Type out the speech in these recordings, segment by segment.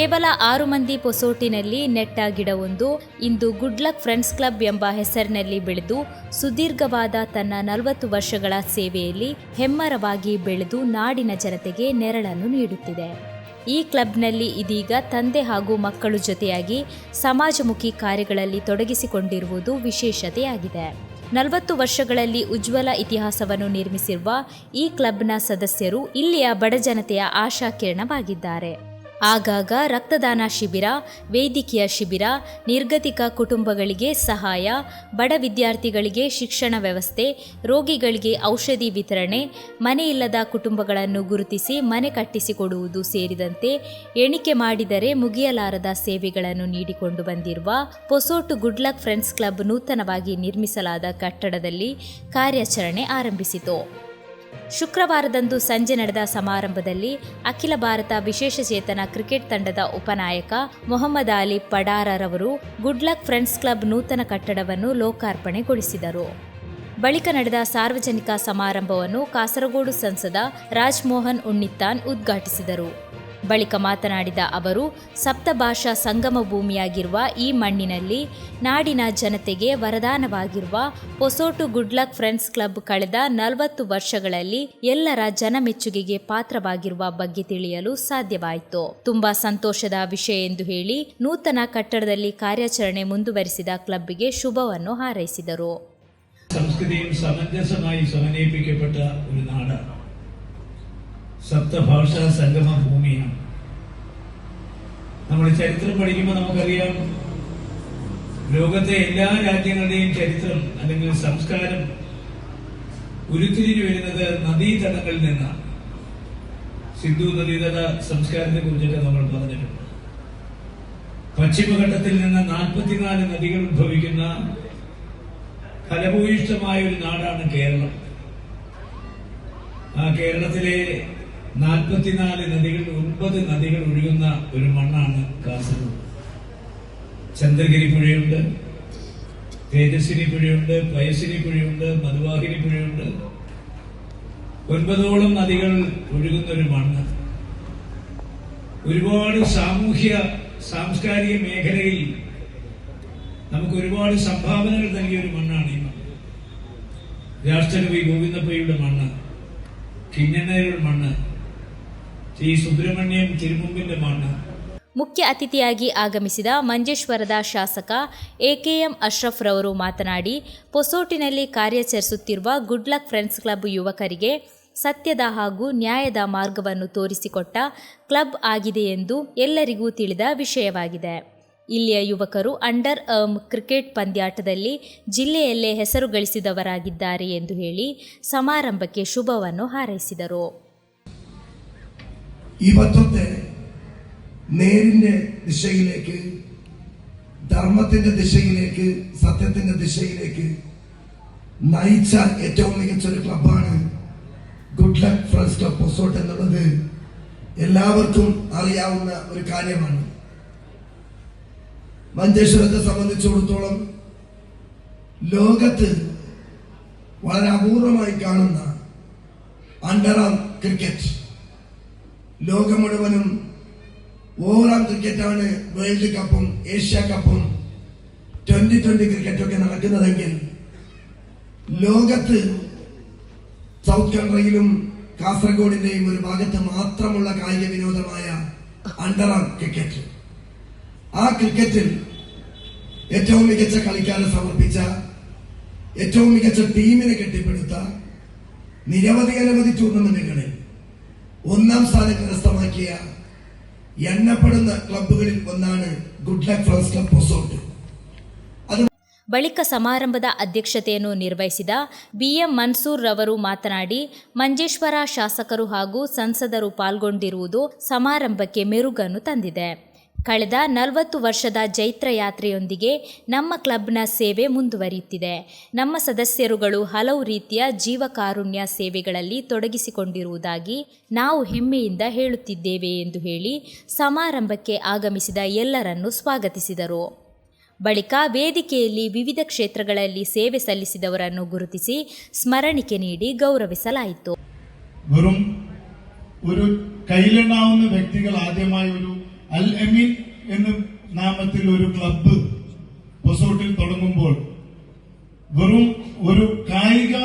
ಕೇವಲ ಆರು ಮಂದಿ ಪೊಸೋಟಿನಲ್ಲಿ ನೆಟ್ಟ ಗಿಡವೊಂದು ಇಂದು ಗುಡ್ ಲಕ್ ಫ್ರೆಂಡ್ಸ್ ಕ್ಲಬ್ ಎಂಬ ಹೆಸರಿನಲ್ಲಿ ಬೆಳೆದು, ಸುದೀರ್ಘವಾದ ತನ್ನ ನಲವತ್ತು ವರ್ಷಗಳ ಸೇವೆಯಲ್ಲಿ ಹೆಮ್ಮರವಾಗಿ ಬೆಳೆದು ನಾಡಿನ ಜನತೆಗೆ ನೆರಳನ್ನು ನೀಡುತ್ತಿದೆ. ಈ ಕ್ಲಬ್ನಲ್ಲಿ ಇದೀಗ ತಂದೆ ಹಾಗೂ ಮಕ್ಕಳು ಜೊತೆಯಾಗಿ ಸಮಾಜಮುಖಿ ಕಾರ್ಯಗಳಲ್ಲಿ ತೊಡಗಿಸಿಕೊಂಡಿರುವುದು ವಿಶೇಷತೆಯಾಗಿದೆ. ನಲವತ್ತು ವರ್ಷಗಳಲ್ಲಿ ಉಜ್ವಲ ಇತಿಹಾಸವನ್ನು ನಿರ್ಮಿಸಿರುವ ಈ ಕ್ಲಬ್ನ ಸದಸ್ಯರು ಇಲ್ಲಿಯ ಬಡಜನತೆಯ ಆಶಾಕಿರಣವಾಗಿದ್ದಾರೆ. ಆಗಾಗ ರಕ್ತದಾನ ಶಿಬಿರ ವೈದ್ಯಕೀಯ ಶಿಬಿರ, ನಿರ್ಗತಿಕ ಕುಟುಂಬಗಳಿಗೆ ಸಹಾಯ, ಬಡ ವಿದ್ಯಾರ್ಥಿಗಳಿಗೆ ಶಿಕ್ಷಣ ವ್ಯವಸ್ಥೆ, ರೋಗಿಗಳಿಗೆ ಔಷಧಿ ವಿತರಣೆ, ಮನೆಯಿಲ್ಲದ ಕುಟುಂಬಗಳನ್ನು ಗುರುತಿಸಿ ಮನೆ ಕಟ್ಟಿಸಿಕೊಡುವುದು ಸೇರಿದಂತೆ ಎಣಿಕೆ ಮಾಡಿದರೆ ಮುಗಿಯಲಾರದ ಸೇವೆಗಳನ್ನು ನೀಡಿಕೊಂಡು ಬಂದಿರುವ Posot good luck friends club ನೂತನವಾಗಿ ನಿರ್ಮಿಸಲಾದ ಕಟ್ಟಡದಲ್ಲಿ ಕಾರ್ಯಾಚರಣೆ ಆರಂಭಿಸಿತು. ಶುಕ್ರವಾರದಂದು ಸಂಜೆ ನಡೆದ ಸಮಾರಂಭದಲ್ಲಿ ಅಖಿಲ ಭಾರತ ವಿಶೇಷ ಚೇತನ ಕ್ರಿಕೆಟ್ ತಂಡದ ಉಪನಾಯಕ ಮೊಹಮ್ಮದ್ ಅಲಿ ಪಡಾರರವರು ಗುಡ್ ಲಕ್ ಫ್ರೆಂಡ್ಸ್ ಕ್ಲಬ್ ನೂತನ ಕಟ್ಟಡವನ್ನು ಲೋಕಾರ್ಪಣೆಗೊಳಿಸಿದರು. ಬಳಿಕ ನಡೆದ ಸಾರ್ವಜನಿಕ ಸಮಾರಂಭವನ್ನು ಕಾಸರಗೋಡು ಸಂಸದ ರಾಜ್ಮೋಹನ್ ಉಣ್ಣಿತ್ತಾನ್ ಉದ್ಘಾಟಿಸಿದರು. ಬಳಿಕ ಮಾತನಾಡಿದ ಅವರು, ಸಪ್ತಭಾಷಾ ಸಂಗಮ ಭೂಮಿಯಾಗಿರುವ ಈ ಮಣ್ಣಿನಲ್ಲಿ ನಾಡಿನ ಜನತೆಗೆ ವರದಾನವಾಗಿರುವ ಪೊಸೋಟು ಗುಡ್ಲಕ್ ಫ್ರೆಂಡ್ಸ್ ಕ್ಲಬ್ ಕಳೆದ ನಲವತ್ತು ವರ್ಷಗಳಲ್ಲಿ ಎಲ್ಲರ ಜನಮೆಚ್ಚುಗೆಗೆ ಪಾತ್ರವಾಗಿರುವ ಬಗ್ಗೆ ತಿಳಿಯಲು ಸಾಧ್ಯವಾಯಿತು. ತುಂಬಾ ಸಂತೋಷದ ವಿಷಯ ಎಂದು ಹೇಳಿ ನೂತನ ಕಟ್ಟಡದಲ್ಲಿ ಕಾರ್ಯಾಚರಣೆ ಮುಂದುವರಿಸಿದ ಕ್ಲಬ್ಗೆ ശുഭവന്നു ഹാരൈസിതരു സംസ്കൃതിയും ಸಮನೇಪಿಕೆ ಪಟ್ಟ ಒಂದು ನಾಡ. സപ്തഭാഷാ സംഗമ ഭൂമിയാണ് നമ്മൾ ചരിത്രം പഠിക്കുമ്പോൾ നമുക്കറിയാം ലോകത്തെ എല്ലാ രാജ്യങ്ങളുടെയും ചരിത്രം അല്ലെങ്കിൽ സംസ്കാരം ഉരുത്തിരിഞ്ഞു വരുന്നത് നദീതടങ്ങളിൽ നിന്നാണ്. സിന്ധു നദീതട സംസ്കാരത്തെ കുറിച്ചൊക്കെ നമ്മൾ പറഞ്ഞിട്ടുണ്ട്. പശ്ചിമഘട്ടത്തിൽ നിന്ന് നാൽപ്പത്തിനാല് നദികൾ ഉദ്ഭവിക്കുന്ന ഫലഭൂയിഷ്ടമായ ഒരു നാടാണ് കേരളം. ആ കേരളത്തിലെ നാൽപ്പത്തിനാല് നദികൾ ഒൻപത് നദികൾ ഒഴുകുന്ന ഒരു മണ്ണാണ് കാസർഗോഡ്. ചന്ദ്രഗിരി പുഴയുണ്ട് തേജസ്വിനി പുഴയുണ്ട് പയസ്വിനി പുഴയുണ്ട് മധുവാഹിനി പുഴയുണ്ട്. ഒൻപതോളം നദികൾ ഒഴുകുന്ന ഒരു മണ്ണ്. ഒരുപാട് സാമൂഹ്യ സാംസ്കാരിക മേഖലയിൽ നമുക്ക് ഒരുപാട് സംഭാവനകൾ നൽകിയ ഒരു മണ്ണാണ് ഈ മണ്ണ്. രാഷ്ട്രകവി ഗോവിന്ദപ്പയുടെ മണ്ണ് കിഞ്ഞണ്ണയുടെ മണ്ണ്. ಶ್ರೀ ಸುಬ್ರಹ್ಮಣ್ಯಂ ತಿರುಮುಂಬಿಲ್ಲೆ ಮಾಡ ಮುಖ್ಯ ಅತಿಥಿಯಾಗಿ ಆಗಮಿಸಿದ ಮಂಜೇಶ್ವರದ ಶಾಸಕ ಎಕೆಎಂ ಅಶ್ರಫ್ ರವರು ಮಾತನಾಡಿ, ಪೊಸೋಟಿನಲ್ಲಿ ಕಾರ್ಯಾಚರಿಸುತ್ತಿರುವ ಗುಡ್ ಲಕ್ ಫ್ರೆಂಡ್ಸ್ ಕ್ಲಬ್ ಯುವಕರಿಗೆ ಸತ್ಯದ ಹಾಗೂ ನ್ಯಾಯದ ಮಾರ್ಗವನ್ನು ತೋರಿಸಿಕೊಟ್ಟ ಕ್ಲಬ್ ಆಗಿದೆ ಎಂದು ಎಲ್ಲರಿಗೂ ತಿಳಿದ ವಿಷಯವಾಗಿದೆ. ಇಲ್ಲಿಯ ಯುವಕರು ಅಂಡರ್ ಅರ್ಮ್ ಕ್ರಿಕೆಟ್ ಪಂದ್ಯಾಟದಲ್ಲಿ ಜಿಲ್ಲೆಯಲ್ಲೇ ಹೆಸರು ಗಳಿಸಿದವರಾಗಿದ್ದಾರೆ ಎಂದು ಹೇಳಿ ಸಮಾರಂಭಕ್ಕೆ ಶುಭವನ್ನು ಹಾರೈಸಿದರು. ഈ പത്രത്തെ നേരിന്റെ ദിശയിലേക്ക് ധർമ്മത്തിന്റെ ദിശയിലേക്ക് സത്യത്തിന്റെ ദിശയിലേക്ക് നയിച്ച ഏറ്റവും മികച്ച ഒരു ക്ലബാണ് good luck friends club Posot എന്നുള്ളത് എല്ലാവർക്കും അറിയാവുന്ന ഒരു കാര്യമാണ്. മഞ്ചേശ്വരത്തെ സംബന്ധിച്ചിടത്തോളം ലോകത്ത് വളരെ അപൂർവമായി കാണുന്ന അണ്ടറാം ക്രിക്കറ്റ്. ലോകം മുഴുവനും ഓവറാം ക്രിക്കറ്റാണ് വേൾഡ് കപ്പും ഏഷ്യ കപ്പും ട്വന്റി ട്വന്റി ക്രിക്കറ്റൊക്കെ നടക്കുന്നതെങ്കിൽ ലോകത്ത് സൗത്ത് കൺട്രിയിലും കാസർഗോഡിന്റെയും ഒരു ഭാഗത്ത് മാത്രമുള്ള കായിക വിനോദമായ അണ്ടർആം ക്രിക്കറ്റ്. ആ ക്രിക്കറ്റിൽ ഏറ്റവും മികച്ച കളിക്കാരെ സമർപ്പിച്ച ഏറ്റവും മികച്ച ടീമിനെ കെട്ടിപ്പടുത്ത നിരവധി അനവധി ടൂർണമെന്റുകളിൽ ഒന്നാം സ്ഥാനം കരസ്ഥമാക്കിയ എണ്ണപ്പെടുന്ന ക്ലബ്ബുകളിൽ ഒന്നാണ് good luck friends club Posot ಬಳಿಕ ಸಮಾರಂಭದ ಅಧ್ಯಕ್ಷತೆಯನ್ನು ನಿರ್ವಹಿಸಿದ ಬಿಎಂ ಮನ್ಸೂರ್ ರವರು ಮಾತನಾಡಿ ಮಂಜೇಶ್ವರ ಶಾಸಕರು ಹಾಗೂ ಸಂಸದರು ಪಾಲ್ಗೊಂಡಿರುವುದು ಸಮಾರಂಭಕ್ಕೆ ಮೆರುಗನ್ನು ತಂದಿದೆ ಕಳೆದ ನಲವತ್ತು ವರ್ಷದ ಜೈತ್ರ ಯಾತ್ರೆಯೊಂದಿಗೆ ನಮ್ಮ ಕ್ಲಬ್ನ ಸೇವೆ ಮುಂದುವರಿಯುತ್ತಿದೆ ನಮ್ಮ ಸದಸ್ಯರುಗಳು ಹಲವು ರೀತಿಯ ಜೀವಕಾರುಣ್ಯ ಸೇವೆಗಳಲ್ಲಿ ತೊಡಗಿಸಿಕೊಂಡಿರುವುದಾಗಿ ನಾವು ಹೆಮ್ಮೆಯಿಂದ ಹೇಳುತ್ತಿದ್ದೇವೆ ಎಂದು ಹೇಳಿ ಸಮಾರಂಭಕ್ಕೆ ಆಗಮಿಸಿದ ಎಲ್ಲರನ್ನು ಸ್ವಾಗತಿಸಿದರು ಬಳಿಕ ವೇದಿಕೆಯಲ್ಲಿ ವಿವಿಧ ಕ್ಷೇತ್ರಗಳಲ್ಲಿ ಸೇವೆ ಸಲ್ಲಿಸಿದವರನ್ನು ಗುರುತಿಸಿ ಸ್ಮರಣಿಕೆ ನೀಡಿ ಗೌರವಿಸಲಾಯಿತು വെറും ഒരു കയ്യിലെണ്ണാവുന്ന വ്യക്തികൾ ആദ്യമായി ഒരു അൽ അമീൻ എന്ന നാമത്തിൽ ഒരു ക്ലബ്ബ് പൊസോട്ടിൽ തുടങ്ങുമ്പോൾ വെറും ഒരു കായിക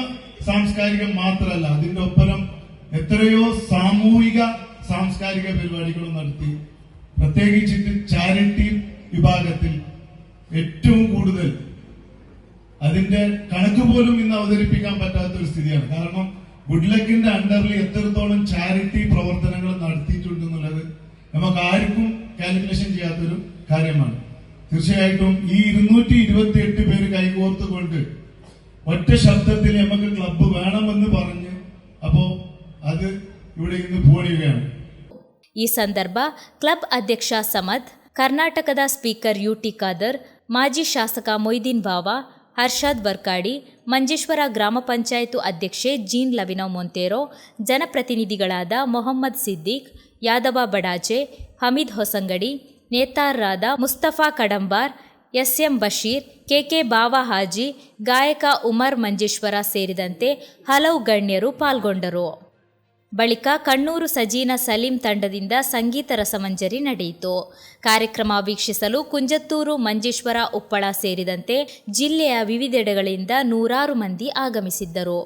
സാംസ്കാരികം മാത്രമല്ല അതിന്റെ ഒപ്പരം എത്രയോ സാമൂഹിക സാംസ്കാരിക പരിപാടികളും നടത്തി. പ്രത്യേകിച്ചിട്ട് ചാരിറ്റി വിഭാഗത്തിൽ ഏറ്റവും കൂടുതൽ. അതിന്റെ കണക്ക് പോലും ഇന്ന് അവതരിപ്പിക്കാൻ പറ്റാത്ത ഒരു സ്ഥിതിയാണ്. കാരണം ഗുഡ്ലക്കിന്റെ അണ്ടറിൽ എത്രത്തോളം ചാരിറ്റി പ്രവർത്തനങ്ങൾ നടത്തിയിട്ടുണ്ടെന്നുള്ളത് നമുക്ക് ആർക്കും കാൽക്കുലേഷൻ ചെയ്യാത്തൊരു കാര്യമാണ് തീർച്ചയായിട്ടും ഈ ഇരുന്നൂറ്റി ഇരുപത്തി എട്ട് പേര് കൈകോർത്തുകൊണ്ട് ഒറ്റ ശബ്ദത്തിൽ നമുക്ക് ക്ലബ്ബ് വേണമെന്ന് പറഞ്ഞ് അപ്പോ അത് ഇവിടെ ഇന്ന് പോടുകയാണ് ಈ ಸಂದರ್ಭ ಕ್ಲಬ್ ಅಧ್ಯಕ್ಷ ಸಮದ್ ಕರ್ನಾಟಕದ ಸ್ಪೀಕರ್ ಯುಟಿ ಖಾದರ್ ಮಾಜಿ ಶಾಸಕ ಮೊಯ್ದೀನ್ ಬಾವಾ ಹರ್ಷಾದ್ ವರ್ಕಾಡಿ ಮಂಜೇಶ್ವರ ಗ್ರಾಮ ಪಂಚಾಯತು ಅಧ್ಯಕ್ಷೆ ಜೀನ್ ಲವಿನೋ ಮೊಂತೇರೋ ಜನಪ್ರತಿನಿಧಿಗಳಾದ Mohammed Siddiq Yadava Badaje, Hameed Hosangadi ನೇತಾರರಾದ Mustafa Kadambar S M Basheer, KK Bava Haji, ಗಾಯಕ ಉಮರ್ ಮಂಜೇಶ್ವರ ಸೇರಿದಂತೆ ಹಲವು ಗಣ್ಯರು ಪಾಲ್ಗೊಂಡರು. ಬಳಿಕ ಕಣ್ಣೂರು ಸಜೀನ ಸಲೀಂ ತಂಡದಿಂದ ಸಂಗೀತ ರಸಮಂಜರಿ ನಡೆಯಿತು. ಕಾರ್ಯಕ್ರಮ ವೀಕ್ಷಿಸಲು ಕುಂಜತ್ತೂರು ಮಂಜೇಶ್ವರ ಉಪ್ಪಳ ಸೇರಿದಂತೆ ಜಿಲ್ಲೆಯ ವಿವಿಧೆಡೆಗಳಿಂದ ನೂರಾರು ಮಂದಿ ಆಗಮಿಸಿದ್ದರು.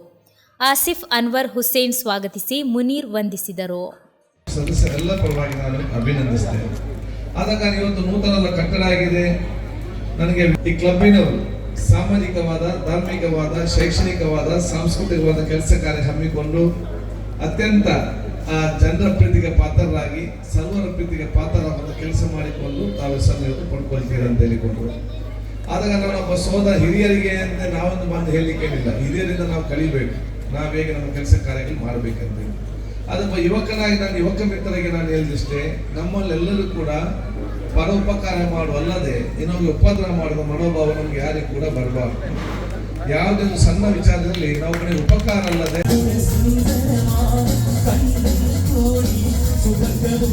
ಆಸಿಫ್ ಅನ್ವರ್ ಹುಸೇನ್ ಸ್ವಾಗತಿಸಿ ಮುನೀರ್ ವಂದಿಸಿದರು. ಸದಸ್ಯರೆಲ್ಲ ಪರವಾಗಿ ನಾನು ಅಭಿನಂದಿಸ್ತೇನೆ. ಆದ ಕಾರಣ ಇವತ್ತು ನೂತನ ಕಟ್ಟಡ ಆಗಿದೆ. ನನಗೆ ಈ ಕ್ಲಬ್ಬಿನವರು ಸಾಮಾಜಿಕವಾದ, ಧಾರ್ಮಿಕವಾದ, ಶೈಕ್ಷಣಿಕವಾದ, ಸಾಂಸ್ಕೃತಿಕವಾದ ಕೆಲಸ ಕಾರ್ಯ ಹಮ್ಮಿಕೊಂಡು ಅತ್ಯಂತ ಜನರ ಪ್ರೀತಿಗೆ ಪಾತ್ರರಾಗಿ ಸರ್ವರ ಪ್ರೀತಿಗೆ ಪಾತ್ರರಾಗುವಂತ ಕೆಲಸ ಮಾಡಿಕೊಂಡು ತಾವು ಹೆಸರನ್ನು ಪಡ್ಕೊಳ್ತೀರ ಅಂತ ಹೇಳಿಕೊಂಡ್ರು. ಆದಾಗ ನಾನೊಬ್ಬ ಸೋದ ಹಿರಿಯರಿಗೆ ಅಂತ ನಾವೊಂದು ಮಾತು ಹೇಳಲಿಕ್ಕೇನಿಲ್ಲ ಹಿರಿಯರಿಂದ ನಾವು ಕಲಿಬೇಕು. ನಾವು ಹೇಗೆ ನಮ್ಮ ಕೆಲಸ ಕಾರ್ಯಗಳು ಮಾಡಬೇಕಂತ ಅದೊಬ್ಬ ಯುವಕನಾಗಿ ನಾನು ಯುವಕ ಮಿತ್ರರಿಗೆ ನಾನು ಹೇಳಿದಷ್ಟೇ ನಮ್ಮಲ್ಲೆಲ್ಲರೂ ಕೂಡ ಪರೋಪಕಾರ ಮಾಡುವಲ್ಲದೆ ಇನ್ನೊಂದು ಉಪದ್ರ ಮಾಡುವ ಮನೋಭಾವ ನಮ್ಗೆ ಯಾರಿಗೂ ಕೂಡ ಬರಬಾರ್ದು ಯಾವುದೇ ಸಣ್ಣ ವಿಚಾರದಲ್ಲಿ ನಾವು ಕಡೆ ಉಪಕಾರ ಅಲ್ಲದೆ ಸುಗಂಧವು